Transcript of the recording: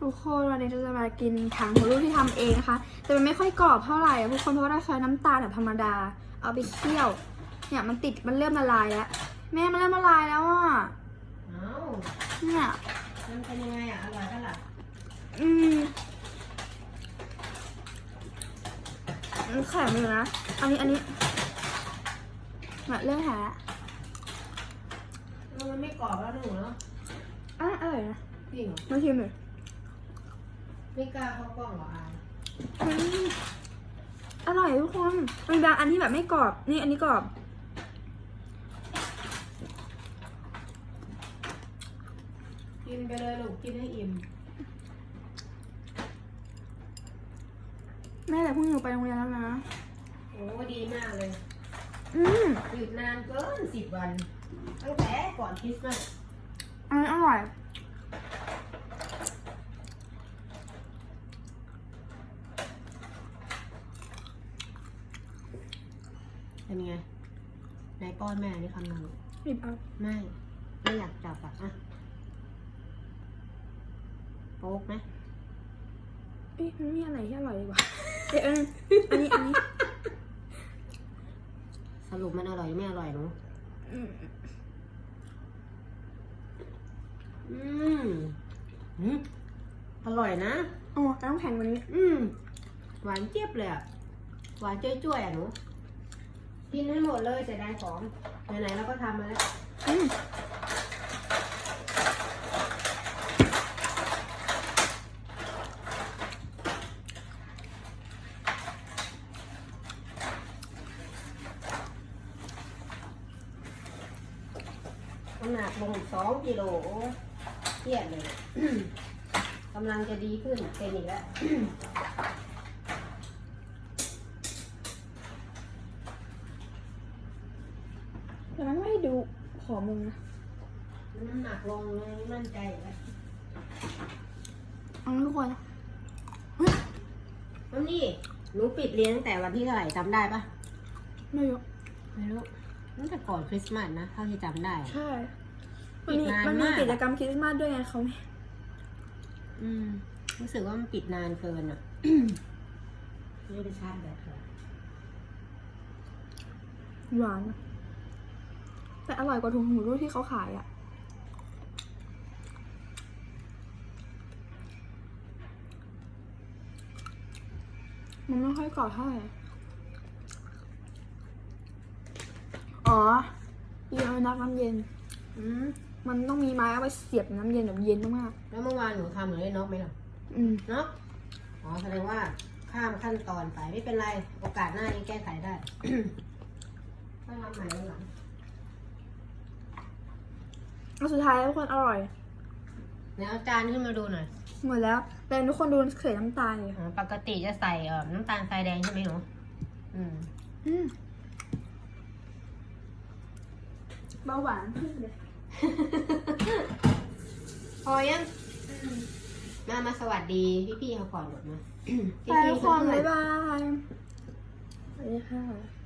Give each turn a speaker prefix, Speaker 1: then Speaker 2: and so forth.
Speaker 1: ทุกคนวันนี้เราจะมากินถังหูรูดที่ทำเองนะคะ แต่มันไม่ค่อยกรอบเท่าไหร่อะทุกคนเพราะว่าเราใช้น้ำตาลแบบธรรมดา เอาไปเคี่ยว เนี่ยมันติดมันเริ่มละลายแล้ว แม่มันเริ่มละลายแล้วอะ
Speaker 2: เอ้า
Speaker 1: เนี่ย
Speaker 2: มันเป็นยังไงอะอร่อยเท่าไหร่
Speaker 1: อืมมันแข็งอยู่นะ อันนี้อันนี้แบบเริ่มแหะ
Speaker 2: เออมันไม่กรอบแล้วนะหนูเนาะ
Speaker 1: อะอร่อยนะ
Speaker 2: จริงเหรอ
Speaker 1: มาชิมหน่อย
Speaker 2: ไม่กล้าเข้ากล้องเหรออาย
Speaker 1: อืมอร่อยทุกคนมันบางอันที่แบบไม่กรอบ นี่อันนี้กรอบ
Speaker 2: กินไปเลยลูกกินให้อิ่ม
Speaker 1: แม่แต่พรุ่งนี้หนูไปโรงเรียนแล้วนะ
Speaker 2: โอ้ดีมากเลย
Speaker 1: อืม
Speaker 2: หยุดนานเกินสิบวันตั้งแต่ก่อนคริสต์มาส
Speaker 1: อันนี้อร่อย
Speaker 2: เป็นไงนายป้อนแม่นี่คำนึง
Speaker 1: หยิบเอา
Speaker 2: ไม่ ไม่อยากจับอะอะโป๊กไหม
Speaker 1: เอ๊ะมันมีอะไรที่อร่อยดีกว่าเอ๊ะเอออันนี้อันนี้
Speaker 2: สรุปมันอร่อยหรือไม่อร่อยหนู
Speaker 1: อืม
Speaker 2: อืมอืมอร่อยนะ
Speaker 1: อ๋อแต่ต้องแข็งกว่านี้
Speaker 2: อืมหวานเจี๊ยบเลยอะ หวานจ้วยๆอะหนู กินให้หมดเลยเสียดายของไหนๆเราก็ทำมาแล้ว
Speaker 1: อืม
Speaker 2: น้ำหนักลงสองกิโลเครียดเลย กำลังจะดีขึ้นเป็นอีกแล้ว
Speaker 1: ด้ดูผอมลงนะ
Speaker 2: น้ำหนักลงเลยมั่นใจอีกแล้ว
Speaker 1: เอาทุกคน
Speaker 2: แล้วนี่หนูปิดเรียนตั้งแต่วันที่เท่าไหร่จำได้ปะ
Speaker 1: ไม่รู้
Speaker 2: ไม่รู้ตั้งแต่ก่อนคริสต์มาสนะเท่าที่จำได้
Speaker 1: ใช่
Speaker 2: ปิ
Speaker 1: มัน
Speaker 2: ด
Speaker 1: มี
Speaker 2: นาน
Speaker 1: มันมี
Speaker 2: มาก
Speaker 1: กิจกรรมคริสต์มาสด้วยไงเขาไม่
Speaker 2: อืม รู้สึกว่ามันปิดนานเกินอะ ไม่ได้ชาร์จแบตเลย
Speaker 1: หวาน แต่อร่อยกว่าถุงหูรูดที่เขาขายอะ มันไม่ค่อยกรอบเท่าไหร่ อ๋ออีเอานักน้ำเย็น
Speaker 2: อืม
Speaker 1: มันต้องมีไม้เอาไปเสียบน้ำเย็นแบบเย็นมาก
Speaker 2: แล้วเมื่อวานหนูทำหนูได้นกไหมล่ะ
Speaker 1: ๆอืม
Speaker 2: เนาะอ๋อแสดงว่าข้ามขั้นตอนไปไม่เป็นไร โอกาสหน้านี้แก้ไขได้ถ้าทำใหม่วันหลัง
Speaker 1: แล้วสุดท้ายทุกคนอร่อย
Speaker 2: เดี๋ยวเอาจานขึ้นมาดูหน่อย
Speaker 1: หมดแล้วแต่ทุกคนดูเสียน้ำตาลเลย
Speaker 2: อ๋อปกติจะใส่เอ่อน้ำตาลทรายแดงใช่ไหมหนูอืม
Speaker 1: อืมเบาหวานขึ้นเลย
Speaker 2: พอยังมามาสวัสดีพี่ๆเขาก่อนหมดมา
Speaker 1: ไปทุกคนบ๊ายบายสวัสดีค่ะ